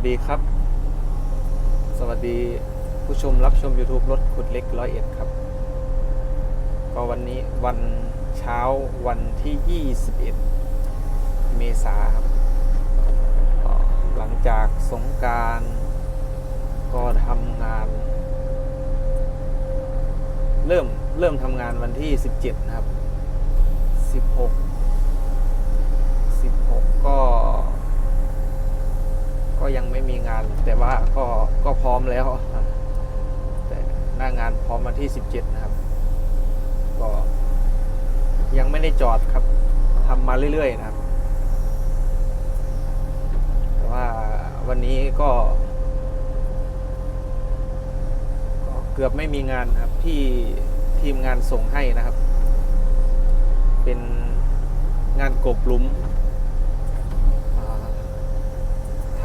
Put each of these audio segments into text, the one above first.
วัสดีครับ สวัสดีผู้ชมรับชม YouTube รถขุดเล็กร้อยเอ็ดครับ ก็วันนี้วันเช้าวันที่ 21 เมษาครับ หลังจากสงการก็ทำงาน เริ่มเริ่มทำงานวันที่ 17 นะครับ 16 16 ก็ก็ ยังไม่มีงาน แต่ว่าก็ก็พร้อมแล้วแต่หน้างานพร้อมวันที่17นะครับ ก็ยังไม่ได้จอดครับทำมาเรื่อยๆนะครับ แต่ว่าวันนี้ก็ก็เกือบไม่มีงานครับที่ทีมงานส่งให้นะครับ เป็นงานกบลุมอ่า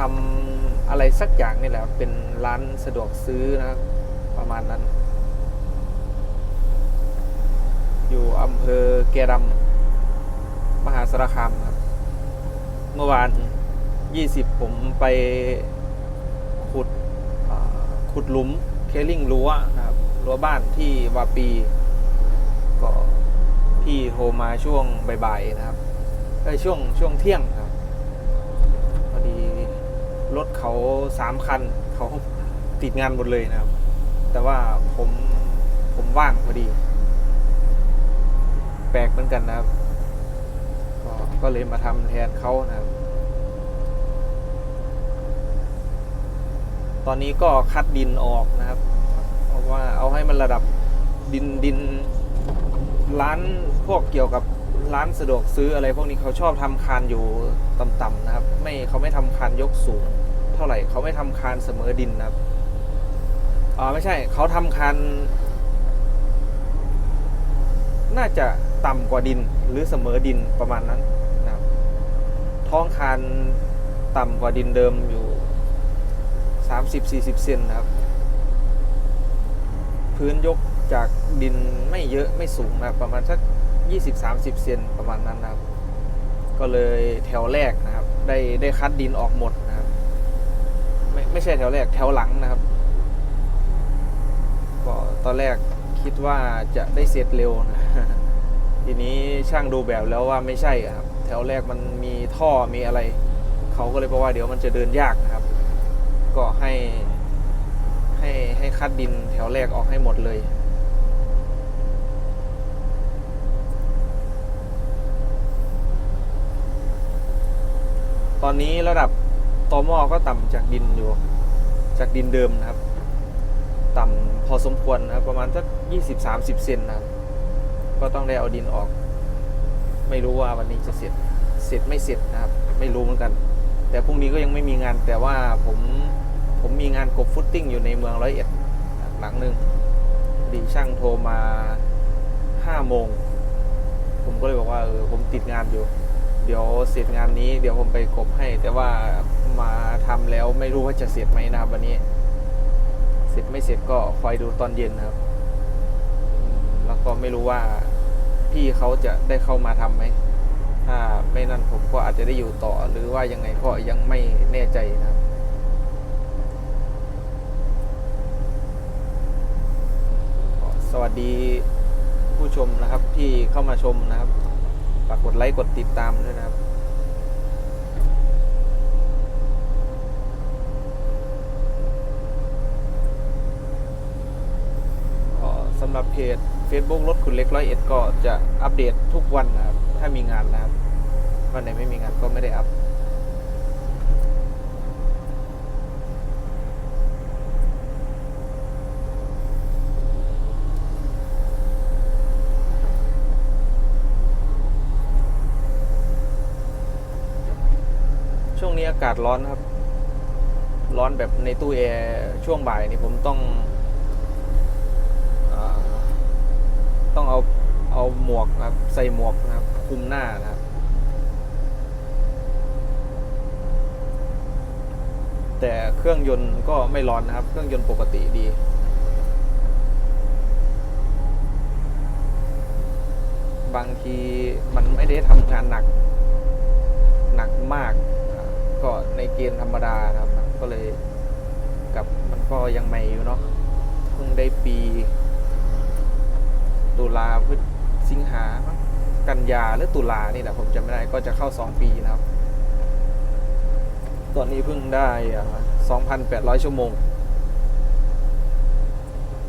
ทำอะไรสักอย่างนี่แหละ เป็นร้านสะดวกซื้อนะประมาณนั้น อยู่อำเภอแกดำมหาสารคามครับ เมื่อวาน 20 ผมไปขุดขุดหลุมเคลิ่งรั้วนะครับรั้วบ้านที่วาปี ก็พี่โทรมาช่วงบ่ายๆนะครับช่วงช่วงเที่ยงครับ รถเขาสามคันเขาติดงานหมดเลยนะครับ แต่ว่าผมผมว่างพอดี แปลกเหมือนกันนะครับ ก็ก็เลยมาทำแทนเขานะครับ ตอนนี้ก็คัดดินออกนะครับเพราะว่าเอาให้มันระดับดินดินร้านพวกเกี่ยวกับร้านสะดวกซื้ออะไรพวกนี้เขาชอบทำคานอยู่ต่ำๆนะครับ ไม่เขาไม่ทำคานยกสูง เท่าไหร่เขาไม่ทำคานเสมอดินนะครับอ่าไม่ใช่เขาทำคานน่าจะต่ำกว่าดินหรือเสมอดินประมาณนั้นนะครับท้องคานต่ำกว่าดินเดิมอยู่ 30-40 เซนนะครับ พื้นยกจากดินไม่เยอะไม่สูงนะประมาณสัก 20-30 เซนประมาณนั้นนะครับ ก็เลยแถวแรกนะครับ ได้ได้คัดดินออกหมด ไม่ใช่แถวแรกแถวหลังนะครับก็ตอนแรกคิดว่าจะได้เสร็จเร็วนะทีนี้ช่างดูแบบแล้วว่าไม่ใช่ครับ แถวแรกมันมีท่อมีอะไร เขาก็เลยบอกว่าเดี๋ยวมันจะเดินยากนะครับ ก็ให้ ให้ให้คัดดินแถวแรกออกให้หมดเลยตอนนี้ระดับ ตอหม้อก็ต่ำจากดินอยู่ จากดินเดิมนะครับ ต่ำพอสมควรนะครับ ประมาณสักยี่สิบสามสิบเซนนะครับ ก็ต้องได้เอาดินออก ไม่รู้ว่าวันนี้จะเสร็จ เสร็จไม่เสร็จนะครับ ไม่รู้เหมือนกัน แต่พรุ่งนี้ก็ยังไม่มีงาน แต่ว่าผมผมมีงานกบฟุตติ้งอยู่ในเมืองร้อยเอ็ดหลังหนึ่งดีช่างโทรมาห้าโมง ผมก็เลยบอกว่าเออผมติดงานอยู่ เดี๋ยวเสร็จงานนี้ เดี๋ยวผมไปกบให้ แต่ว่า มาทำแล้วไม่รู้ว่าจะเสร็จไหมนะครับวันนี้ เสร็จไม่เสร็จก็คอยดูตอนเย็นนะครับ แล้วก็ไม่รู้ว่าพี่เขาจะได้เข้ามาทำไหมถ้าไม่นั่นผมก็อาจจะได้อยู่ต่อ หรือว่ายังไงก็ยังไม่แน่ใจนะครับสวัสดีผู้ชมนะครับที่เข้ามาชมนะครับ ฝากกดไลค์กดติดตามด้วยนะครับ ก็สำหรับ เพจ Facebook รถคุณเล็กร้อยเอ็ดก็จะอัปเดตทุกวันนะครับ ถ้ามีงานนะครับ วันไหนไม่มีงานก็ไม่ได้อัพช่วงนี้อากาศร้อนครับ ร้อนแบบในตู้แอร์ช่วงบ่ายนี่ผมต้องอา ต้องเอาเอาหมวกนะครับใส่หมวกนะครับคุมหน้านะครับ แต่เครื่องยนต์ก็ไม่ร้อนนะครับ เครื่องยนต์ปกติดีบางทีมันไม่ได้ทำงานหนักหนักมาก ก็ในเกณฑ์ธรรมดานะครับ ก็เลยกับมันก็ยังใหม่อยู่เนาะเพิ่งได้ปี ตุลาพฤศสิงหากันยาหรือตุลานี่แหละผมจำไม่ได้ก็จะเข้า 2 ปีนะครับ ตอนนี้เพิ่งได้อ่า2,800 ชั่วโมง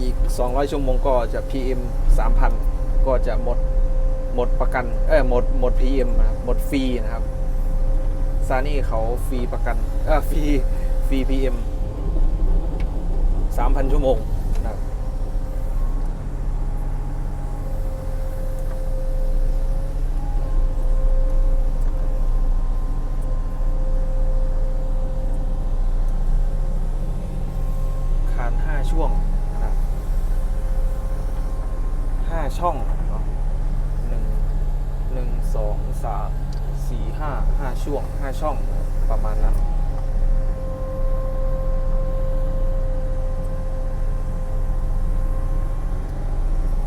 อีก 200 ชั่วโมงก็จะ PM 3,000 ก็จะหมดหมดประกันเออหมดหมด PM นะครับหมดฟรีนะครับซานี่เขาฟรีประกันเออฟรีฟรี PM 3,000 ชั่วโมงนะครับ คานห้าช่วงนะครับห้าช่องเนาะหนึ่งหนึ่งสองสามสี่ห้าห้าช่วงห้าช่องนะครับประมาณนั้น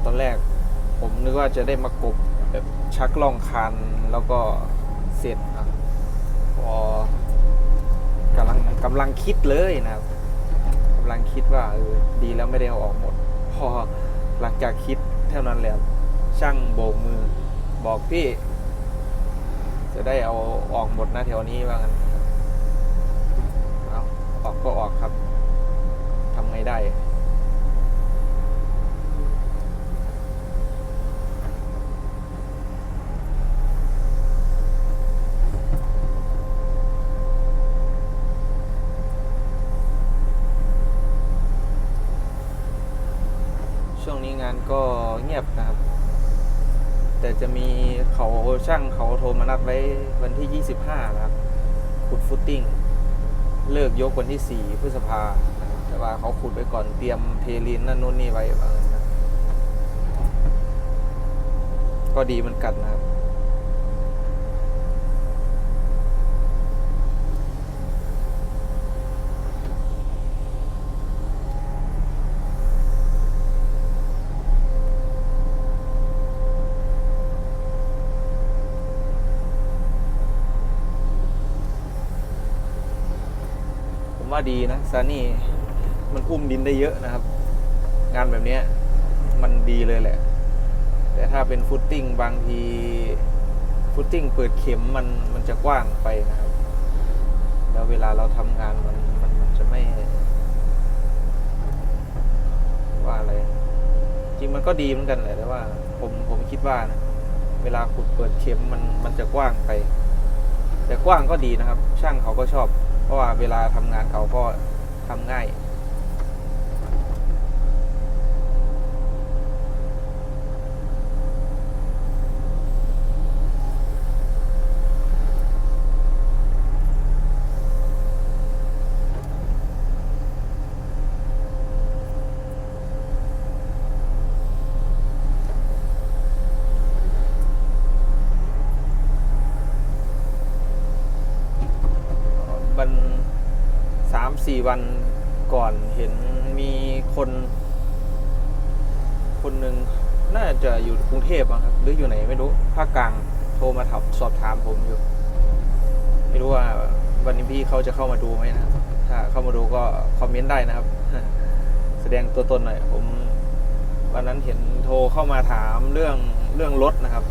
ตอนแรกผมนึกว่า จะได้มากบแบบชักล่องคันแล้วก็เสร็จอะพอกำลังกำลังคิดเลยนะครับกำลังคิดว่าเออดีแล้วไม่ได้เอาออกหมด พอหลังจากคิดเท่านั้นแหละช่างโบกมือบอกพี่ จะได้เอาออกหมดนะแถวนี้ว่างั้นเอาออกก็ออกครับทำไงได้านก็เงียบนะครับ แต่จะมีเขาช่างเขาโทรมานัดไว้วันที่ 25 นะครับ ขุดฟุตติ้ง เลิกยกวันที่ 4 พฤษภา แต่ว่าเขาขุดไปก่อนเตรียมเทลินนั่นนู่นนี่ไว้ก็ดีมันกัดนะครับ ดีนะซานี่มันอุ้มดินได้เยอะนะครับ งานแบบนี้มันดีเลยแหละ แต่ถ้าเป็นฟุตติ้งบางที ฟุตติ้งเปิดเข็มมันมันจะกว้างไปนะครับ แล้วเวลาเราทำงานมันมันมันจะไม่ ว่าอะไร จริงมันก็ดีเหมือนกันแหละแต่ว่า ผมผมคิดว่านะเวลาขุดเปิดเข็มมันมันจะกว้างไป แต่กว้างก็ดีนะครับ ช่างเขาก็ชอบ เพราะว่าเวลาทำงานเขาก็ทำง่าย วันสามสี่ วันก่อนเห็นมีคน คนหนึ่งน่าจะอยู่กรุงเทพอะครับ หรืออยู่ไหนไม่รู้ภาคกลางโทรมาถามสอบถามผมอยู่ ไม่รู้ว่าวันนี้พี่เขาจะเข้ามาดูไหมนะถ้าเข้ามาดูก็คอมเมนต์ได้นะครับ แสดงตัวตนหน่อย ผม วันนั้นเห็นโทรเข้ามาถามเรื่องเรื่องรถนะครับ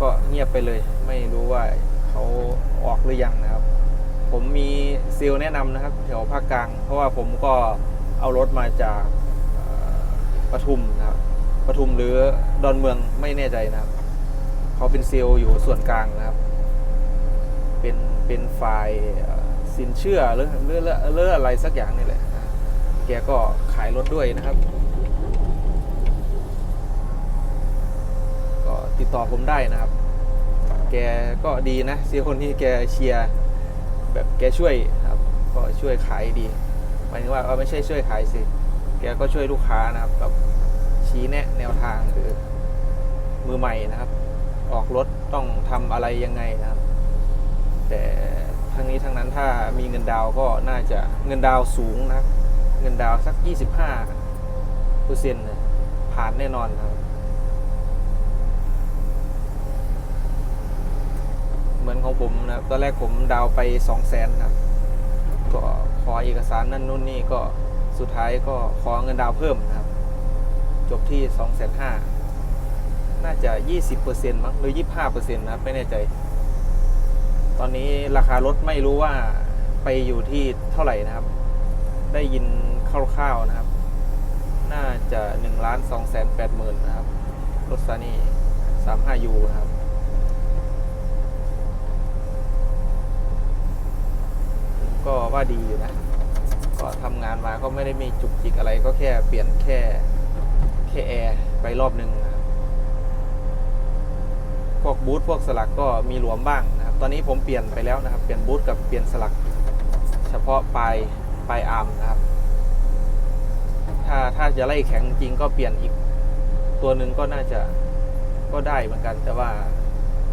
ก็เงียบไปเลย ไม่รู้ว่าเขาออกหรือยังนะครับ ผมมีซีลแนะนำนะครับแถวภาคกลาง เพราะว่าผมก็เอารถมาจากปทุมนะครับปทุมหรือดอนเมืองไม่แน่ใจนะครับเขาเป็นซีลอยู่ส่วนกลางนะครับ เป็นเป็นฝ่ายสินเชื่อหรือหรือหรืออะไรสักอย่างนี่แหละแกก็ขายรถด้วยนะครับ ก็ติดต่อผมได้นะครับ แกก็ดีนะซีคนนี้แกเชียร์ แบบแกช่วยครับ ก็ช่วยขายดีหมายถึงว่าเออไม่ใช่ช่วยขายสิ แกก็ช่วยลูกค้านะครับแบบชี้แนะแนวทางหรือมือใหม่นะครับ ออกรถต้องทำอะไรยังไงนะครับ แต่ทั้งนี้ทั้งนั้นถ้ามีเงินดาวก็น่าจะเงินดาวสูงนะครับ เงินดาวสัก 25เปอร์เซ็นต์ผ่านแน่นอนครับ เหมือนของผมนะครับตอนแรกผมดาวไปสองแสนครับก็ขอเอกสารนั่นนู่นนี่ก็สุดท้ายก็ขอเงินดาวเพิ่มนะครับ จบที่สองแสนห้าน่าจะยี่สิบเปอร์เซ็นต์มั้งหรือยี่ห้าเปอร์เซ็นต์นะครับไม่แน่ใจ ตอนนี้ราคารถไม่รู้ว่าไปอยู่ที่เท่าไหร่นะครับ ได้ยินคร่าวๆนะครับ น่าจะหนึ่งล้านสองแสนแปดหมื่นนะครับรถซานี่สามห้ายูนะครับ ก็ว่าดีอยู่นะ ก็ทำงานมาก็ไม่ได้มีจุกจิกอะไรก็แค่เปลี่ยนแค่แค่แอร์ไปรอบหนึ่งนะครับพวกบูทพวกสลักก็มีหลวมบ้างนะครับ ตอนนี้ผมเปลี่ยนไปแล้วนะครับ เปลี่ยนบูทกับเปลี่ยนสลัก เฉพาะปลายปลายอาร์มนะครับ ถ้าถ้าจะไล่แข็งจริงก็เปลี่ยนอีกตัวหนึ่งก็น่าจะก็ได้เหมือนกัน แต่ว่า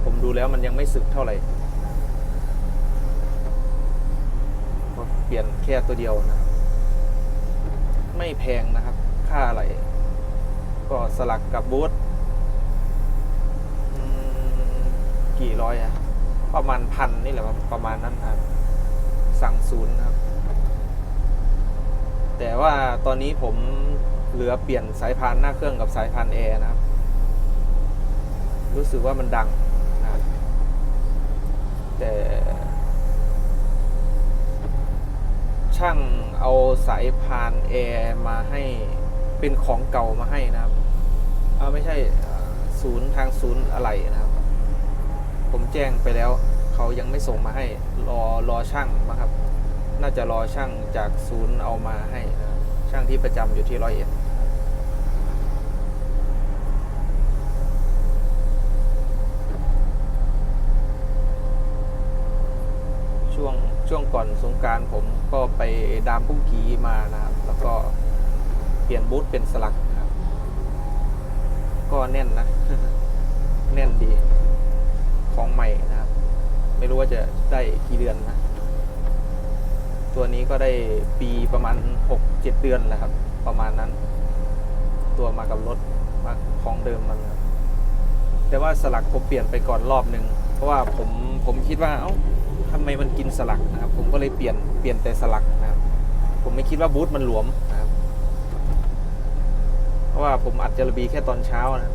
ผมดูแล้วมันยังไม่สึกเท่าไหร่ก็ เปลี่ยนแค่ตัวเดียวนะครับไม่แพงนะครับ ค่าอะไร ก็สลักกับบูทกี่ร้อยอะประมาณพันนี่แหละประมาณนั้นครับ สั่งศูนย์นะครับ แต่ว่าตอนนี้ผมเหลือเปลี่ยนสายพานหน้าเครื่องกับสายพานแอร์นะครับ รู้สึกว่ามันดังนะครับแต่ ช่างเอา สายพานแอร์มาให้เป็นของเก่ามาให้นะครับเอาไม่ใช่ศูนย์ทางศูนย์อะไรนะครับ ผมแจ้งไปแล้วเขายังไม่ส่งมาให้รอรอช่างนะครับ น่าจะรอช่างจากศูนย์เอามาให้นะช่างที่ประจำอยู่ที่ร้อยเอ็ดช่วงช่วงก่อนสงกรารผมก็ไป พุ่งกีมานะครับ แล้วก็เปลี่ยนบูทเป็นสลักครับ ก็แน่นนะ แน่นดี ของใหม่นะครับ ไม่รู้ว่าจะได้กี่เดือนนะ ตัวนี้ก็ได้ปีประมาณ6-7เดือนแหละครับ ประมาณนั้น ตัวมากับรถมาของเดิมมันครับแต่ว่าสลักผมเปลี่ยนไปก่อนรอบหนึ่งเพราะว่าผมผมคิดว่าเอ้าทำไมมันกินสลักนะครับ ผมก็เลยเปลี่ยนเปลี่ยนแต่สลัก ผมไม่คิดว่าบูธมันหลวมนะครับ เพราะว่าผมอัดจระบีแค่ตอนเช้านะ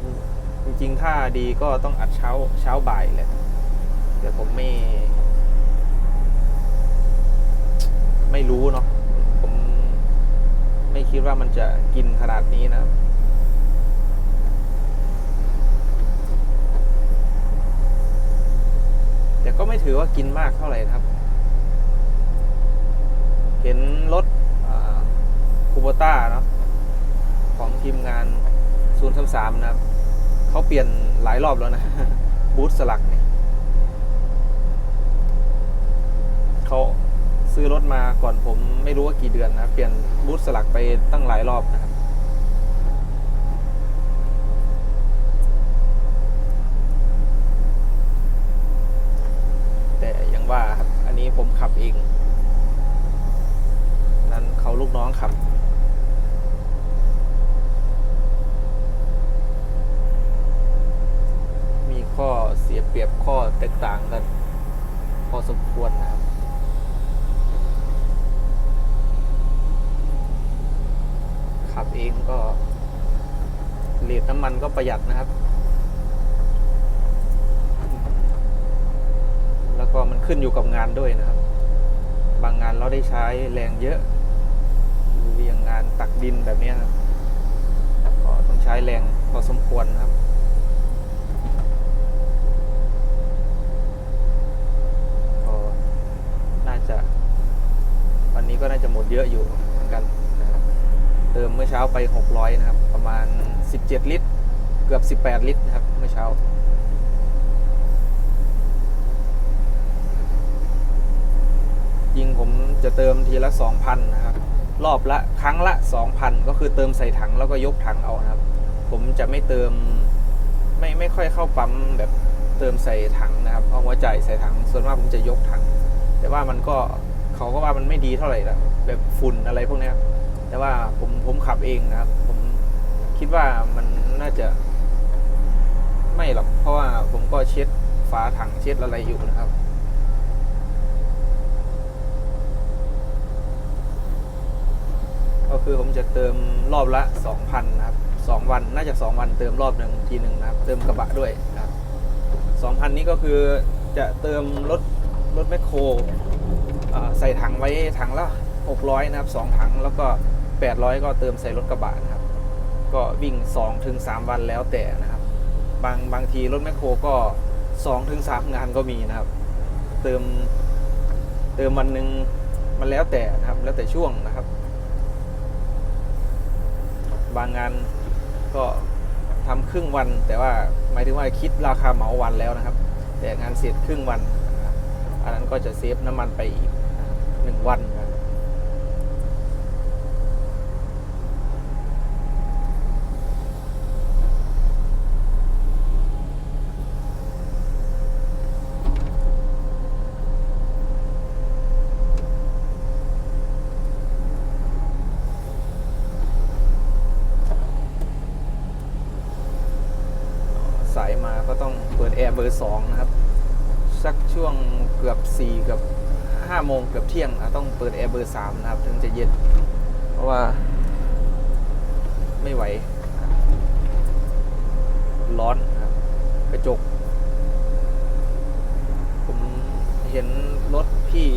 จริงๆ ถ้าดีก็ต้องอัดเช้าเช้าบ่ายแหละแต่ผมไม่ ไม่รู้เนาะผมไม่คิดว่ามันจะกินขนาดนี้นะแต่ก็ไม่ถือว่ากินมากเท่าไหร่ครับ เห็นรถ โบต้าเนาะของทีมงาน033นะครับเขาเปลี่ยนหลายรอบแล้วนะ บูธสลักเนี่ยเขาซื้อรถมาก่อนผมไม่รู้ว่ากี่เดือนนะ เปลี่ยนบูธสลักไปตั้งหลายรอบนะครับแต่อย่างว่าครับ อันนี้ผมขับเอง นั้นเขาลูกน้องขับ มีข้อเสียเปรียบข้อแตกต่างกัน พอสมควรนะครับขับเองก็เลทน้ำมันก็ประหยัดนะครับ แล้วก็มันขึ้นอยู่กับงานด้วยนะครับ บางงานเราได้ใช้แรงเยอะหรือย่างงานตักดินแบบนี้ครับก็ต้องใช้แรงพอสมควรนะครับ ก็น่าจะ วันนี้ก็น่าจะหมด เยอะอยู่เหมือนกันนะครับเติมเมื่อเช้าไป 600 นะครับ ประมาณ 17 ลิตร เกือบ 18 ลิตรนะครับ เมื่อเช้ายิงผมจะเติมทีละ 2,000 นะครับ รอบละครั้งละ 2,000 ก็คือเติมใส่ถังแล้วก็ยกถังเอานะครับ ผมจะไม่เติมไม่ไม่ค่อยเข้าปั๊มแบบเติมใส่ถังนะครับ เอาหัวจ่ายใส่ถัง ส่วนมากผมจะยกถัง แต่ว่ามันก็ เขาก็ว่ามันไม่ดีเท่าไหร่ละแบบฝุ่นอะไรพวกนี้แต่ว่าผมผมขับเองนะครับ ผมคิดว่ามันน่าจะ ไม่หรอกเพราะว่าผมก็เช็ดฝาถังเช็ดอะไรอยู่นะครับก็คือผมจะเติมรอบละ 2,000 นะครับ 2 วันน่าจะ 2 วันเติมรอบหนึ่งทีหนึ่งนะครับ เติมกระบะด้วยนะครับ2,000 นี้ก็คือจะเติมรถรถแมคโคร ใส่ถังไว้ถังละ 600 นะครับ2ถังแล้วก็ 800 ก็เติมใส่รถกระบะนะครับ ก็วิ่ง 2-3ถึง3วันแล้วแต่นะครับ บางบางทีรถแมคโครก็2-3ถึง3งานก็มีนะครับ เติมเติมวันหนึ่งมันแล้วแต่นะครับ แล้วแต่ช่วงนะครับ บางงานก็ทำครึ่งวัน แต่ว่าหมายถึงว่าคิดราคาเหมาวันแล้วนะครับ แต่งานเสร็จครึ่งวันอันนั้นก็จะเซฟน้ำมันไปอีก นะครับหนึ่งวันนะครับ สายมาก็ต้องเปิดแอร์เบอร์สองนะครับ สักช่วงเกือบสี่เกือบ ห้าโมงเกือบเที่ยงต้องเปิดแอร์เบอร์สามนะครับ ถึงจะเย็น เพราะว่า ไม่ไหว ร้อนนะครับ กระจก ผมเห็นรถพี่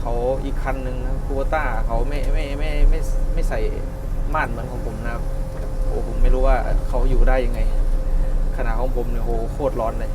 เขาอีกคันหนึ่งนะครับคูต้าเขาไม่ไม่ไม่ไม่ไม่ไม่ใส่ม่านเหมือนของผมนะครับ โอ้ผมไม่รู้ว่าเขาอยู่ได้ยังไง ขนาดของผมเนี่ยโหโคตรร้อนเลย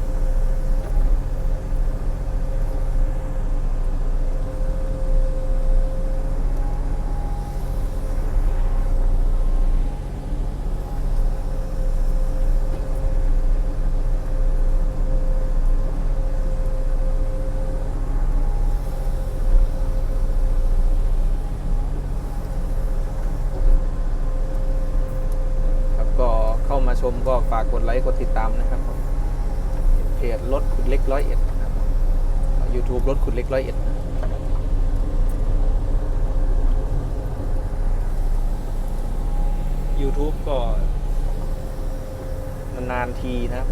ครับก็เข้ามาชมก็ฝากกดไลค์กดติดตามนะครับผมเพจรถขุดเล็กร้อยเอ็ดนะครับ ยูทูบรถขุดเล็กร้อยเอ็ดยูทูบก็นานๆทีนะครับ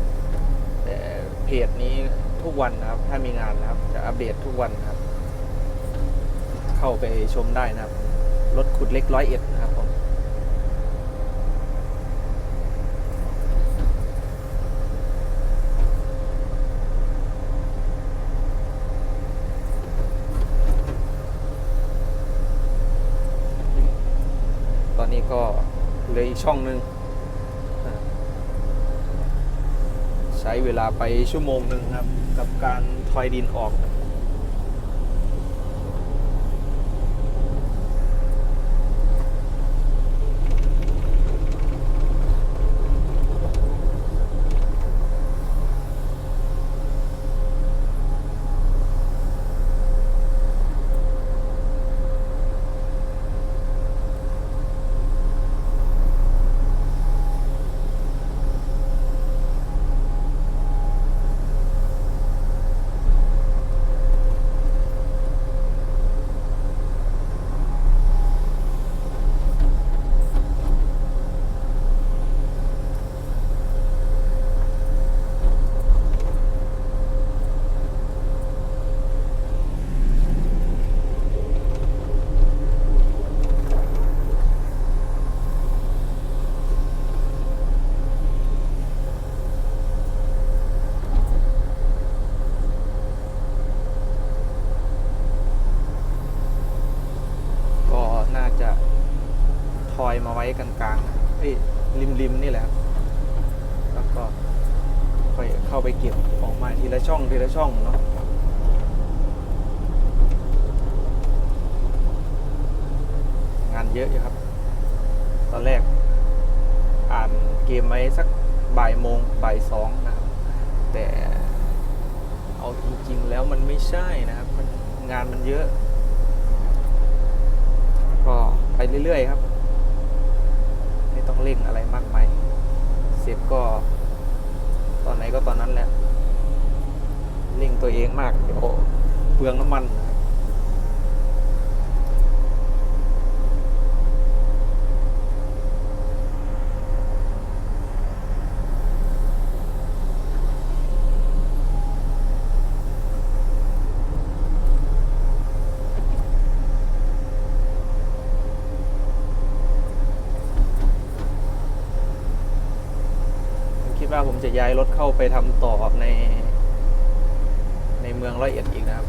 แต่เพจนี้ทุกวันนะครับ ถ้ามีงานนะครับ จะอัปเดตทุกวันนะครับ เข้าไปชมได้นะครับ รถขุดเล็กร้อยเอ็ดนะครับผม ตอนนี้ก็เหลืออีก ช่องหนึ่งใช้เวลาไปชั่วโมงหนึ่งครับ กับการทอยดินออกน่าจะทอยมาไว้กลางๆเอ้ยริมริมๆนี่แหละครับแล้วก็ค่อยเข้าไปเก็บออกมาทีละช่องทีละช่องเนาะงานเยอะอยู่ครับ ตอนแรก อ่านเกมไว้สัก บ่ายโมงบ่ายสองนะครับ แต่เอาจริงๆแล้วมันไม่ใช่นะครับ มันงานมันเยอะ ก็ไปเรื่อยๆครับ ไม่ต้องเร่งอะไรมากมายเสร็จก็ตอนไหนก็ตอนนั้นแหละเร่งตัวเองมากเดี๋ยวเปลืองน้ำมัน ว่าผมจะย้ายรถเข้าไปทำต่อใน ในเมืองร้อยเอ็ดอีกนะครับ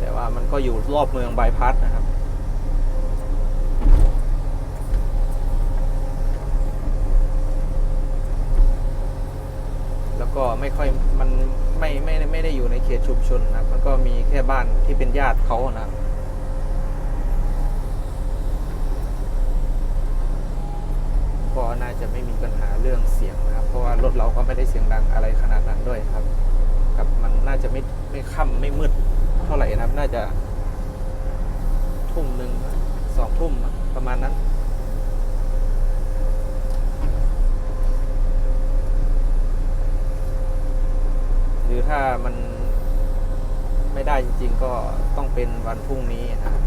แต่ว่ามันก็อยู่รอบเมืองบายพาสนะครับแล้วก็ไม่ค่อยมันไม่ไม่ไม่ได้อยู่ในเขตชุมชนนะครับมันก็มีแค่บ้านที่เป็นญาติเขานะครับ ก็น่าจะไม่มีปัญหาเรื่องเสียงนะครับ เพราะว่ารถเราก็ ไม่ได้เสียงดังอะไรขนาดนั้นด้วยครับกับมันน่าจะไม่ไม่ค่ำไม่มืดเท่าไหร่นะครับ น่าจะทุ่มหนึ่งสองทุ่มประมาณนั้นหรือถ้ามันไม่ได้จริงๆก็ต้องเป็นวันพรุ่งนี้นะครับ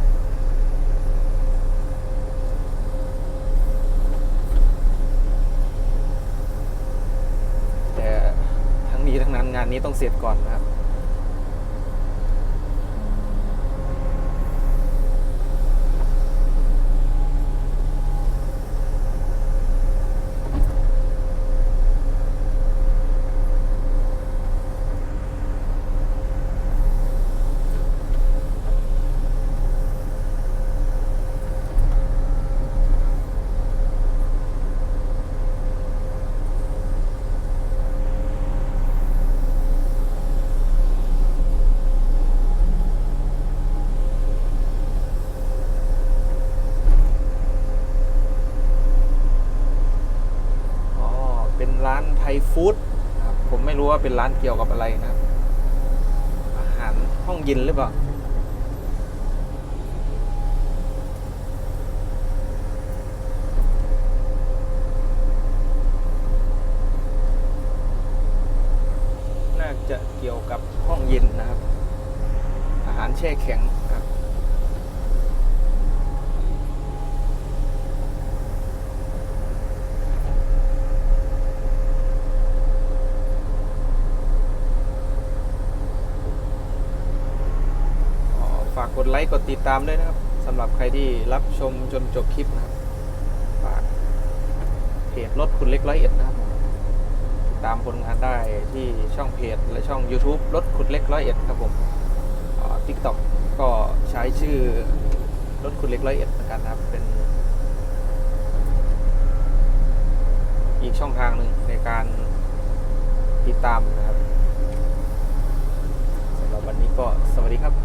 แต่ทั้งนี้ทั้ง นี้ต้องเสร็จก่อนนะครับ อ๋อ เป็นร้านไทยฟู้ดนะครับ ผมไม่รู้ว่า เป็นร้านเกี่ยวกับอะไรนะอาหารห้องเย็นหรือเปล่า น่าจะเกี่ยวกับห้องเย็นนะครับ อาหารแช่แข็งนะครับ อ๋อฝากกด ไลค์กดติดตามด้วยนะครับสำหรับใครที่รับชมจนจบคลิปนะครับฝากเพจรถคุณเล็กร้อยเอ็ดนะครับติดตามผลงานได้ที่ช่องเพจและช่อง YouTube รถขุดเล็กร้อยเอ็ดครับผมทิกตอกก็ใช้ชื่อรถขุดเล็กร้อยเอ็ดเหมือนกันนะครับเป็น อีกช่องทางหนึ่งในการติดตามนะครับสำหรับวันนี้ก็สวัสดีครับ